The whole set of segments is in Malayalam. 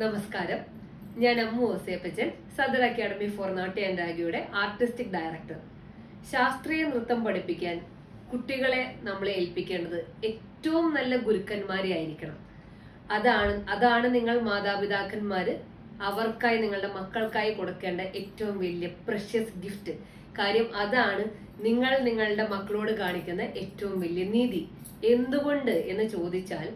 നമസ്കാരം. ഞാൻ അമ്മു ഓസേപ്പച്ചൻ സദർ അക്കാഡമി ഫോർ നാട്യ ആൻഡ് ആഗിയുടെ ആർട്ടിസ്റ്റിക് ഡയറക്ടർ ശാസ്ത്രീയ നൃത്തം പഠിപ്പിക്കാൻ കുട്ടികളെ നമ്മളെ ഏൽപ്പിക്കേണ്ടത് ഏറ്റവും നല്ല ഗുരുക്കന്മാരെ ആയിരിക്കണം. അതാണ് അതാണ് നിങ്ങൾ മാതാപിതാക്കന്മാര് അവർക്കായി നിങ്ങളുടെ മക്കൾക്കായി കൊടുക്കേണ്ട ഏറ്റവും വലിയ പ്രഷ്യസ് ഗിഫ്റ്റ് കാര്യം അതാണ് നിങ്ങൾ നിങ്ങളുടെ മക്കളോട് കാണിക്കുന്ന ഏറ്റവും വലിയ നീതി. എന്തുകൊണ്ട് എന്ന് ചോദിച്ചാൽ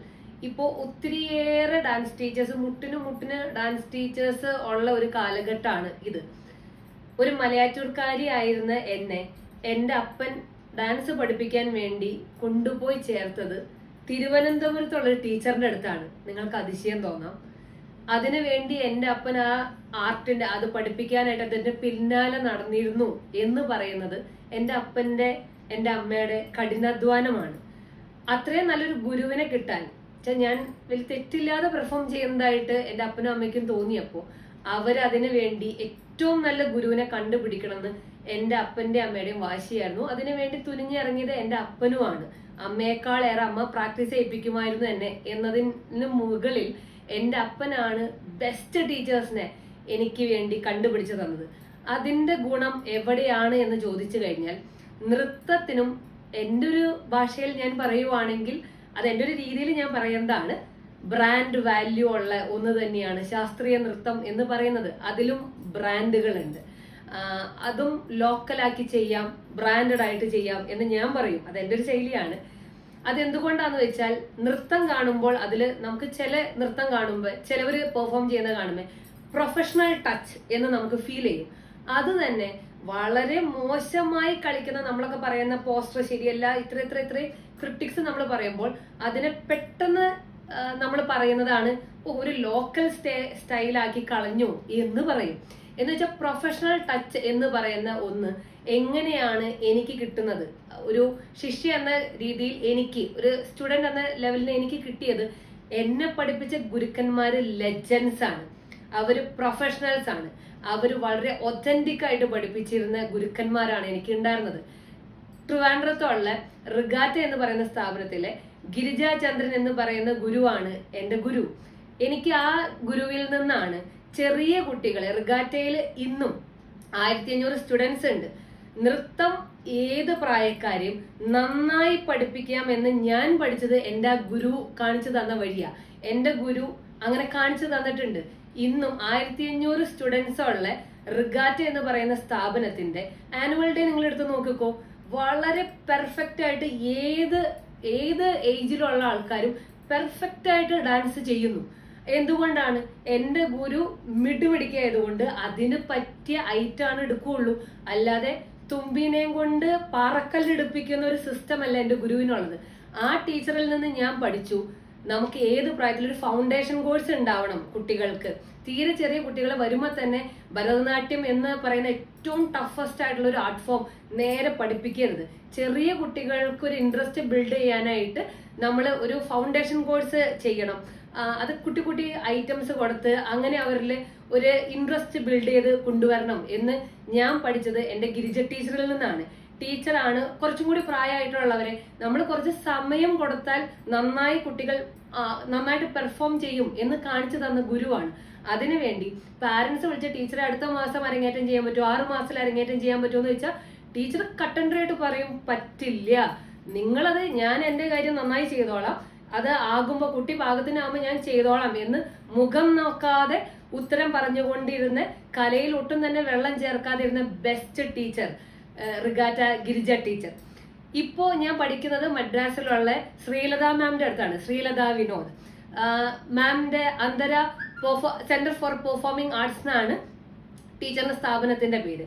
ഇപ്പോ ഒത്തിരിയേറെ ഡാൻസ് ടീച്ചേഴ്സ് മുട്ടിന് മുട്ടിന് ഡാൻസ് ടീച്ചേഴ്സ് ഉള്ള ഒരു കാലഘട്ടമാണ് ഇത്. ഒരു മലയാറ്റൂർക്കാരി ആയിരുന്ന എന്നെ എന്റെ അപ്പൻ ഡാൻസ് പഠിപ്പിക്കാൻ വേണ്ടി കൊണ്ടുപോയി ചേർത്തത് തിരുവനന്തപുരത്തുള്ള ഒരു ടീച്ചറിന്റെ അടുത്താണ്. നിങ്ങൾക്ക് അതിശയം തോന്നാം. അതിനു വേണ്ടി എന്റെ അപ്പൻ ആ ആർട്ടിന്റെ അത് പഠിപ്പിക്കാനായിട്ട് അതിന്റെ പിന്നാലെ നടന്നിരുന്നു എന്ന് പറയുന്നത് എന്റെ അപ്പന്റെ എന്റെ അമ്മയുടെ കഠിനാധ്വാനമാണ്. അത്രയും നല്ലൊരു ഗുരുവിനെ കിട്ടാൻ ഞാൻ വലിയ തെറ്റില്ലാതെ പെർഫോം ചെയ്യുന്നതായിട്ട് എന്റെ അപ്പനും അമ്മയ്ക്കും തോന്നിയപ്പോൾ അവരതിനു വേണ്ടി ഏറ്റവും നല്ല ഗുരുവിനെ കണ്ടുപിടിക്കണമെന്ന് എന്റെ അപ്പന്റെ അമ്മയുടെയും വാശിയായിരുന്നു. അതിനു വേണ്ടി തുനിഞ്ഞിറങ്ങിയത് എന്റെ അപ്പനുമാണ്. അമ്മയെക്കാളേറെ അമ്മ പ്രാക്ടീസ് ചെയ്യിപ്പിക്കുമായിരുന്നു എന്നെ എന്നതിന് മുകളിൽ എന്റെ അപ്പനാണ് ബെസ്റ്റ് ടീച്ചേഴ്സിനെ എനിക്ക് വേണ്ടി കണ്ടുപിടിച്ചു തന്നത്. അതിന്റെ ഗുണം എവിടെയാണ് എന്ന് ചോദിച്ചു കഴിഞ്ഞാൽ നൃത്തത്തിനും എന്റെ ഒരു ഭാഷയിൽ ഞാൻ പറയുവാണെങ്കിൽ അത് എന്റെ ഒരു രീതിയിൽ ഞാൻ പറയുന്നതാണ്. ബ്രാൻഡ് വാല്യൂ ഉള്ള ഒന്ന് തന്നെയാണ് ശാസ്ത്രീയ നൃത്തം എന്ന് പറയുന്നത്. അതിലും ബ്രാൻഡുകളുണ്ട് അതും ലോക്കലാക്കി ചെയ്യാം ബ്രാൻഡഡ് ആയിട്ട് ചെയ്യാം എന്ന് ഞാൻ പറയും. അത് എന്റെ ഒരു ശൈലിയാണ്. അതെന്തുകൊണ്ടാന്ന് വെച്ചാൽ നൃത്തം കാണുമ്പോൾ അതിൽ നമുക്ക് ചില നൃത്തം കാണുമ്പോൾ ചിലവർ പെർഫോം ചെയ്യുന്ന കാണുമ്പോൾ പ്രൊഫഷണൽ ടച്ച് എന്ന് നമുക്ക് ഫീൽ ചെയ്യും. അത് തന്നെ വളരെ മോശമായി കളിക്കുന്ന നമ്മളൊക്കെ പറയുന്ന പോസ്റ്റർ ശരിയല്ല ഇത്ര ഇത്ര ഇത്ര ക്രിട്ടിക്സ് നമ്മൾ പറയുമ്പോൾ അതിനെ പെട്ടെന്ന് നമ്മൾ പറയുന്നതാണ് ഒരു ലോക്കൽ സ്റ്റേ സ്റ്റൈലാക്കി കളഞ്ഞു എന്ന് പറയും. എന്ന് വെച്ചാൽ പ്രൊഫഷണൽ ടച്ച് എന്ന് പറയുന്ന ഒന്ന് എങ്ങനെയാണ് എനിക്ക് കിട്ടുന്നത്? ഒരു ശിഷ്യ എന്ന രീതിയിൽ എനിക്ക് ഒരു സ്റ്റുഡന്റ് എന്ന ലെവലിൽ എനിക്ക് കിട്ടിയത് എന്നെ പഠിപ്പിച്ച ഗുരുക്കന്മാര് ലെജൻസ് ആണ്. അവർ പ്രൊഫഷണൽസ് ആണ്. അവർ വളരെ ഒത്തന്റിക് ആയിട്ട് പഠിപ്പിച്ചിരുന്ന ഗുരുക്കന്മാരാണ് എനിക്ക് ഉണ്ടായിരുന്നത് ട്രിവാൻഡ്രത്തുള്ള റിഗാറ്റ എന്ന് പറയുന്ന സ്ഥാപനത്തിലെ ഗിരിജാ ചന്ദ്രൻ എന്ന് പറയുന്ന ഗുരുവാണ് എന്റെ ഗുരു. എനിക്ക് ആ ഗുരുവിൽ നിന്നാണ് ചെറിയ കുട്ടികളെ റിഗാറ്റയിൽ ഇന്നും ആയിരത്തി അഞ്ഞൂറ് സ്റ്റുഡൻസ് ഉണ്ട്. നൃത്തം ഏത് പ്രായക്കാരെയും നന്നായി പഠിപ്പിക്കാം എന്ന് ഞാൻ പഠിച്ചത് എന്റെ ഗുരു കാണിച്ചു തന്ന വഴിയാ. എന്റെ ഗുരു അങ്ങനെ കാണിച്ചു തന്നിട്ടുണ്ട്. ഇന്നും ആയിരത്തി അഞ്ഞൂറ് സ്റ്റുഡൻസ് ഉള്ള റിഗാറ്റ എന്ന് പറയുന്ന സ്ഥാപനത്തിന്റെ ആനുവൽ ഡേ നിങ്ങൾ എടുത്ത് നോക്കിക്കോ. വളരെ പെർഫെക്റ്റ് ആയിട്ട് ഏത് ഏത് ഏജിലുള്ള ആൾക്കാരും പെർഫെക്റ്റ് ആയിട്ട് ഡാൻസ് ചെയ്യുന്നു. എന്തുകൊണ്ടാണ്? എന്റെ ഗുരു മിടുമിടിക്കായതുകൊണ്ട് അതിന് പറ്റിയ ഐറ്റാണ് എടുക്കുകയുള്ളൂ. അല്ലാതെ തുമ്പിനെയും കൊണ്ട് പാറക്കല്ലെടുപ്പിക്കുന്ന ഒരു സിസ്റ്റം അല്ല എന്റെ ഗുരുവിനുള്ളത്. ആ ടീച്ചറിൽ നിന്ന് ഞാൻ പഠിച്ചു. നമുക്ക് ഏത് പ്രായത്തിലൊരു ഫൗണ്ടേഷൻ കോഴ്സ് ഉണ്ടാവണം കുട്ടികൾക്ക്. തീരെ ചെറിയ കുട്ടികൾ വരുമ്പോൾ തന്നെ ഭരതനാട്യം എന്ന് പറയുന്ന ഏറ്റവും ടഫസ്റ്റ് ആയിട്ടുള്ള ഒരു ആർട്ട് ഫോം നേരെ പഠിപ്പിക്കരുത്. ചെറിയ കുട്ടികൾക്ക് ഒരു ഇൻട്രസ്റ്റ് ബിൽഡ് ചെയ്യാനായിട്ട് നമ്മൾ ഒരു ഫൗണ്ടേഷൻ കോഴ്സ് ചെയ്യണം. അത് കുട്ടി കുട്ടി ഐറ്റംസ് കൊടുത്ത് അങ്ങനെ അവരിൽ ഒരു ഇൻട്രസ്റ്റ് ബിൽഡ് ചെയ്ത് കൊണ്ടുവരണം എന്ന് ഞാൻ പഠിച്ചത് എന്റെ ഗിരിജ ടീച്ചറിൽ നിന്നാണ്. ടീച്ചറാണ് കുറച്ചും കൂടി പ്രായമായിട്ടുള്ളവരെ. നമ്മൾ കുറച്ച് സമയം കൊടുത്താൽ നന്നായി കുട്ടികൾ നന്നായിട്ട് പെർഫോം ചെയ്യും എന്ന് കാണിച്ചു തന്ന ഗുരുവാണ്. അതിനുവേണ്ടി പാരന്റ്സ് വിളിച്ച ടീച്ചറെ അടുത്ത മാസം അരങ്ങേറ്റം ചെയ്യാൻ പറ്റുമോ? ആറ് മാസത്തിൽ അരങ്ങേറ്റം ചെയ്യാൻ പറ്റുമോ എന്ന് ചോദിച്ചാൽ ടീച്ചർ കട്ടൻഡറായിട്ട് പറയും പറ്റില്ല. നിങ്ങളത് ഞാൻ എന്റെ കാര്യം നന്നായി ചെയ്തോളാം. അത് ആകുമ്പോൾ കുട്ടി പാകത്തിനാകുമ്പോൾ ഞാൻ ചെയ്തോളാം എന്ന് മുഖം നോക്കാതെ ഉത്തരം പറഞ്ഞുകൊണ്ടിരുന്ന കലയിൽ ഒട്ടും തന്നെ വെള്ളം ചേർക്കാതിരുന്ന best teacher Regatta Girija teacher ഇപ്പോ ഞാൻ പഠിക്കുന്നത് മദ്രാസിലുള്ള ശ്രീലത മാമിന്റെ അടുത്താണ്. ശ്രീലത വിനോദ്. മാമിന്റെ Anthara centre for performing arts എന്നാണ് ടീച്ചറിന്റെ സ്ഥാപനത്തിന്റെ പേര്.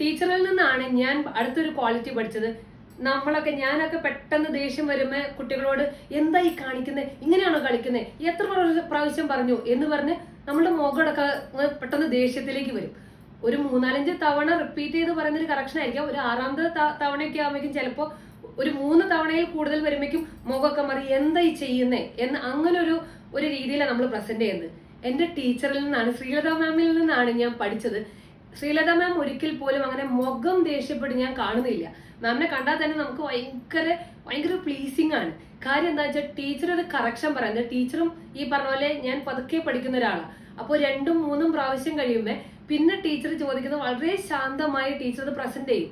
ടീച്ചറിൽ നിന്നാണ് ഞാൻ അടുത്തൊരു ക്വാളിറ്റി പഠിച്ചത്. നമ്മളൊക്കെ ഞാനൊക്കെ പെട്ടെന്ന് ദേഷ്യം വരുമ്പോ കുട്ടികളോട് എന്തായി കാണിക്കുന്നത് ഇങ്ങനെയാണോ കളിക്കുന്നത് എത്ര പ്രാവശ്യം- പറഞ്ഞു? എന്ന് പറഞ്ഞ് നമ്മുടെ മുഖമൊക്കെ പെട്ടെന്ന് ദേഷ്യത്തിലേക്ക് വരും. ഒരു മൂന്നാലഞ്ച് തവണ റിപ്പീറ്റ് ചെയ്ത് പറയുന്നൊരു കറക്ഷൻ ആയിരിക്കാം. ഒരു ആറാമത്തെ തവണയൊക്കെ ആകുമ്പോഴേക്കും ചിലപ്പോൾ ഒരു മൂന്ന് തവണയിൽ കൂടുതൽ വരുമ്പോഴേക്കും മുഖമൊക്കെ മാറി എന്താ ഈ ചെയ്യുന്നേ? എന്ന് അങ്ങനെ ഒരു ഒരു രീതിയിലാണ് നമ്മൾ പ്രസന്റ് ചെയ്യുന്നത്. എന്റെ ടീച്ചറിൽ നിന്നാണ് ശ്രീലത മാമിൽ നിന്നാണ് ഞാൻ പഠിച്ചത്. ശ്രീലത മാം ഒരിക്കൽ പോലും അങ്ങനെ മുഖം ദേഷ്യപ്പെട്ട് ഞാൻ കാണുന്നില്ല. മാമിനെ കണ്ടാൽ തന്നെ നമുക്ക് ഭയങ്കര ഭയങ്കര പ്ലീസിങ് ആണ്. കാര്യം എന്താ വെച്ചാൽ ടീച്ചർ ഒരു കറക്ഷൻ പറയുന്നത് ടീച്ചറും ഈ പറഞ്ഞ പോലെ ഞാൻ പതുക്കെ പഠിക്കുന്ന ഒരാളാണ് അപ്പോൾ രണ്ടും മൂന്നും പ്രാവശ്യം കഴിയുമ്പോൾ പിന്നെ ടീച്ചർ ചോദിക്കുന്നത് വളരെ ശാന്തമായി ടീച്ചർ പ്രസന്റ് ചെയ്യും.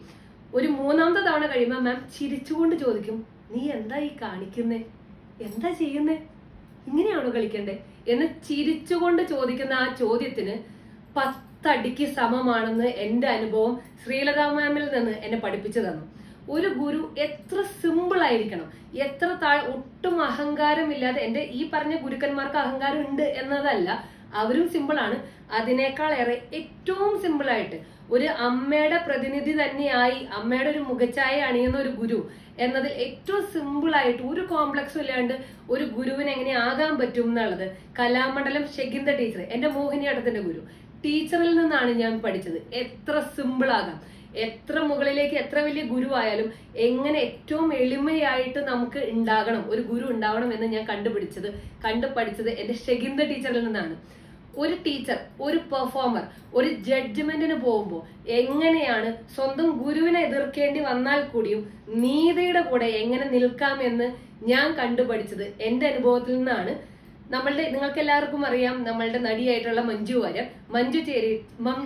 ഒരു മൂന്നാമത്തെ തവണ കഴിയുമ്പോൾ മാം ചിരിച്ചുകൊണ്ട് ചോദിക്കും നീ എന്താ ഈ കാണിക്കുന്നേ? എന്താ ചെയ്യുന്നേ? ഇങ്ങനെയാണോ കളിക്കണ്ടേ? എന്ന് ചിരിച്ചുകൊണ്ട് ചോദിക്കുന്ന ആ ചോദ്യത്തിന് പത്തടിക്ക് സമമാണെന്ന് എന്റെ അനുഭവം ശ്രീലത മാമിൽ നിന്ന് എന്നെ പഠിപ്പിച്ചു തന്നു. ഒരു ഗുരു എത്ര സിമ്പിൾ ആയിരിക്കണം. എത്ര താഴെ ഒട്ടും അഹങ്കാരമില്ലാതെ എന്റെ ഈ പറഞ്ഞ ഗുരുക്കന്മാർക്ക് അഹങ്കാരം ഉണ്ട് എന്നതല്ല അവരും സിമ്പിൾ ആണ്. അതിനേക്കാൾ ഏറെ ഏറ്റവും സിമ്പിൾ ആയിട്ട് ഒരു അമ്മയുടെ പ്രതിനിധി തന്നെയായി അമ്മയുടെ ഒരു മുഖച്ഛായ അണിയുന്ന ഒരു ഗുരു എന്നതിൽ ഏറ്റവും സിമ്പിൾ ആയിട്ട് ഒരു കോംപ്ലക്സും ഇല്ലാണ്ട് ഒരു ഗുരുവിന് എങ്ങനെ ആകാൻ പറ്റും എന്നുള്ളത് കലാമണ്ഡലം ഷെഗിന്ദ ടീച്ചർ എന്റെ മോഹിനിയാട്ടത്തിന്റെ ഗുരു. ടീച്ചറിൽ നിന്നാണ് ഞാൻ പഠിച്ചത്. എത്ര സിമ്പിൾ ആകാം. എത്ര മുകളിലേക്ക് എത്ര വലിയ ഗുരു ആയാലും എങ്ങനെ ഏറ്റവും എളിമയായിട്ട് നമുക്ക് ഉണ്ടാകണം ഒരു ഗുരു ഉണ്ടാവണം എന്ന് ഞാൻ കണ്ടുപിടിച്ചത് കണ്ടു പഠിച്ചത് എന്റെ ഷെഗിന്ദ ടീച്ചറിൽ നിന്നാണ്. ഒരു ടീച്ചർ ഒരു പെർഫോമർ ഒരു ജഡ്ജ്മെന്റിന് പോകുമ്പോൾ എങ്ങനെയാണ് സ്വന്തം ഗുരുവിനെ എതിർക്കേണ്ടി വന്നാൽ കൂടിയും നീതിയുടെ കൂടെ എങ്ങനെ നിൽക്കാമെന്ന് ഞാൻ കണ്ടുപഠിച്ചത് എന്റെ അനുഭവത്തിൽ നിന്നാണ്. നമ്മളുടെ നിങ്ങൾക്ക് എല്ലാവർക്കും അറിയാം നമ്മളുടെ നടിയായിട്ടുള്ള മഞ്ജു വാര്യർ മഞ്ജു ചേരി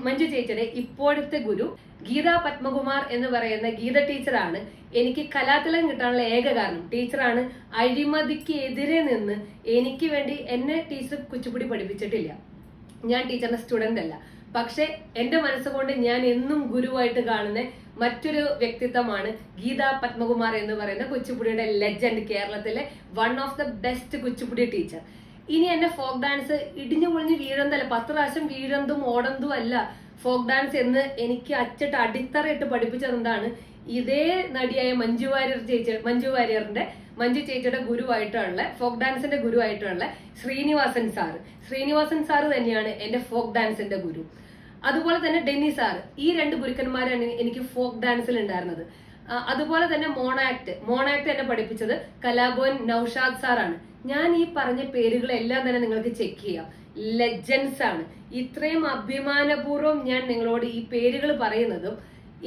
മഞ്ജു ചേച്ചിയുടെ ഇപ്പോഴത്തെ ഗുരു ഗീത പത്മകുമാർ എന്ന് പറയുന്ന ഗീത ടീച്ചറാണ് എനിക്ക് കലാതിലകം കിട്ടാനുള്ള ഏക കാരണം ടീച്ചറാണ് അഴിമതിക്ക് എതിരെ നിന്ന് എനിക്ക് വേണ്ടി എന്നെ ടീച്ചർ കുച്ചിപ്പുടി പഠിപ്പിച്ചിട്ടില്ല. ഞാൻ ടീച്ചറിന്റെ സ്റ്റുഡന്റ് അല്ല. പക്ഷെ എന്റെ മനസ്സുകൊണ്ട് ഞാൻ എന്നും ഗുരുവായിട്ട് കാണുന്ന മറ്റൊരു വ്യക്തിത്വമാണ് ഗീത പത്മകുമാർ എന്ന് പറയുന്ന കുച്ചിപ്പുടിയുടെ ലെജൻഡ് കേരളത്തിലെ one of the best Kuchipudi teacher ഇനി എന്നെ ഫോക്ക് ഡാൻസ് ഇടിഞ്ഞു പൊളിഞ്ഞ് വീഴന്തല്ല. പത്ത് പ്രാവശ്യം വീഴന്തും ഓടന്തും അല്ല. ഫോക്ക് ഡാൻസ് എന്ന് എനിക്ക് അച്ചിട്ട് അടിത്തറയിട്ട് പഠിപ്പിച്ചത് എന്താണ്? ഇതേ നടിയായ മഞ്ജു വാര്യർ ചേച്ചി മഞ്ജു വാര്യറിന്റെ മഞ്ജു ചേച്ചിയുടെ ഗുരുവായിട്ടുള്ള ഫോക്ക് ഡാൻസിന്റെ ഗുരുവായിട്ടുള്ള ശ്രീനിവാസൻ സാർ ശ്രീനിവാസൻ സാർ തന്നെയാണ് എന്റെ ഫോക്ക് ഡാൻസിന്റെ ഗുരു. അതുപോലെ തന്നെ ഡെന്നി സാർ ഈ രണ്ട് ഗുരുക്കന്മാരാണ് എനിക്ക് ഫോക്ക് ഡാൻസിൽ ഉണ്ടായിരുന്നത്. അതുപോലെ തന്നെ മോണാക്ട് മോണാക്ട് എന്നെ പഠിപ്പിച്ചത് കലാഭവൻ നൌഷാദ് സാറാണ്. ഞാൻ ഈ പറഞ്ഞ പേരുകളെല്ലാം തന്നെ നിങ്ങൾക്ക് ചെക്ക് ചെയ്യാം. ലെജൻസ് ആണ്. ഇത്രയും അഭിമാനപൂർവം ഞാൻ നിങ്ങളോട് ഈ പേരുകൾ പറയുന്നതും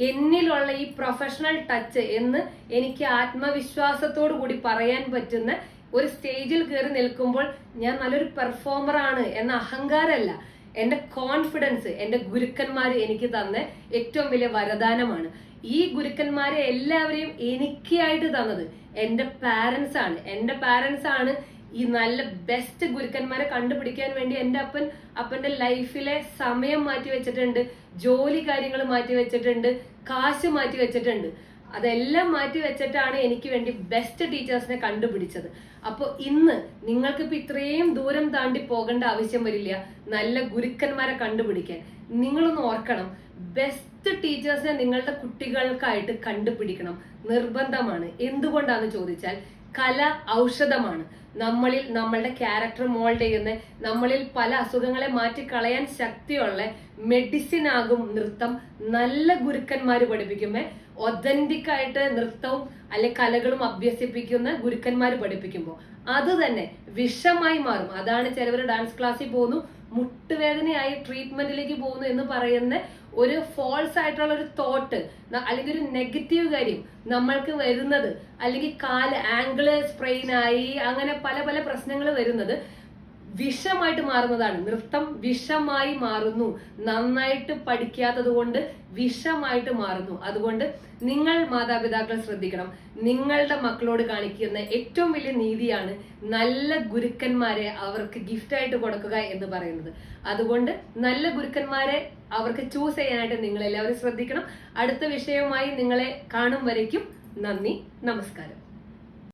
എന്നിലുള്ള ഈ പ്രൊഫഷണൽ ടച്ച് എന്ന് എനിക്ക് ആത്മവിശ്വാസത്തോടു കൂടി പറയാൻ പറ്റുന്ന ഒരു സ്റ്റേജിൽ കയറി നിൽക്കുമ്പോൾ ഞാൻ നല്ലൊരു പെർഫോമറാണ് എന്ന അഹങ്കാരമല്ല. എന്റെ കോൺഫിഡൻസ് എന്റെ ഗുരുക്കന്മാർ എനിക്ക് തന്ന ഏറ്റവും വലിയ വരദാനമാണ്. ഈ ഗുരുക്കന്മാരെ എല്ലാവരെയും എനിക്കായിട്ട് തന്നത് എന്റെ പാരൻസ് ആണ്. എന്റെ പാരൻസ് ആണ് ഈ നല്ല ബെസ്റ്റ് ഗുരുക്കന്മാരെ കണ്ടുപിടിക്കാൻ വേണ്ടി എന്റെ അപ്പൻ അപ്പന്റെ ലൈഫിലെ സമയം മാറ്റി വെച്ചിട്ടുണ്ട് ജോലി കാര്യങ്ങൾ മാറ്റി വെച്ചിട്ടുണ്ട് കാശ് മാറ്റി വെച്ചിട്ടുണ്ട്. അതെല്ലാം മാറ്റി വെച്ചിട്ടാണ് എനിക്ക് വേണ്ടി ബെസ്റ്റ് ടീച്ചേഴ്സിനെ കണ്ടുപിടിച്ചത്. അപ്പോൾ ഇന്ന് നിങ്ങൾക്കിപ്പോൾ ഇത്രയും ദൂരം താണ്ടി പോകേണ്ട ആവശ്യം വരില്ല നല്ല ഗുരുക്കന്മാരെ കണ്ടുപിടിക്കാൻ. നിങ്ങളൊന്ന് ഓർക്കണം ബെസ്റ്റ് ടീച്ചേഴ്സിനെ നിങ്ങളുടെ കുട്ടികൾക്കായിട്ട് കണ്ടുപിടിക്കണം. നിർബന്ധമാണ്. എന്തുകൊണ്ടാന്ന് ചോദിച്ചാൽ കല ഔഷധമാണ്. നമ്മളിൽ നമ്മളുടെ ക്യാരക്ടർ മോൾഡ് ചെയ്യുന്ന നമ്മളിൽ പല അസുഖങ്ങളെ മാറ്റിക്കളയാൻ ശക്തിയുള്ള മെഡിസിൻ ആകും നൃത്തം. നല്ല ഗുരുക്കന്മാർ പഠിപ്പിക്കുമ്പോൾ ഒതന്റിക് ആയിട്ട് നൃത്തവും അല്ലെ കലകളും അഭ്യസിപ്പിക്കുന്ന ഗുരുക്കന്മാർ പഠിപ്പിക്കുമ്പോൾ അത് തന്നെ വിഷമായി മാറും. അതാണ് ചിലവർ ഡാൻസ് ക്ലാസ്സിൽ പോകുന്നു. മുട്ടുവേദനയായി ട്രീറ്റ്മെന്റിലേക്ക് പോകുന്നു എന്ന് പറയുന്ന ഒരു ഫോൾസ് ആയിട്ടുള്ള ഒരു തോട്ട് അല്ലെങ്കിൽ ഒരു നെഗറ്റീവ് കാര്യം നമ്മൾക്ക് വരുന്നത് അല്ലെങ്കിൽ കാൽ ആംഗിൾ സ്പ്രെയിൻ ആയി അങ്ങനെ പല പല പ്രശ്നങ്ങൾ വരുന്നത് വിഷമായിട്ട് മാറുന്നതാണ്. നൃത്തം വിഷമായി മാറുന്നു. നന്നായിട്ട് പഠിക്കാത്തത് കൊണ്ട് വിഷമായിട്ട് മാറുന്നു. അതുകൊണ്ട് നിങ്ങൾ മാതാപിതാക്കൾ ശ്രദ്ധിക്കണം. നിങ്ങളുടെ മക്കളോട് കാണിക്കുന്ന ഏറ്റവും വലിയ നീതിയാണ് നല്ല ഗുരുക്കന്മാരെ അവർക്ക് ഗിഫ്റ്റായിട്ട് കൊടുക്കുക എന്ന് പറയുന്നത്. അതുകൊണ്ട് നല്ല ഗുരുക്കന്മാരെ അവർക്ക് ചൂസ് ചെയ്യാനായിട്ട് നിങ്ങൾ എല്ലാവരും ശ്രദ്ധിക്കണം. അടുത്ത വിഷയവുമായി നിങ്ങളെ കാണും വരയ്ക്കും നന്ദി. നമസ്കാരം.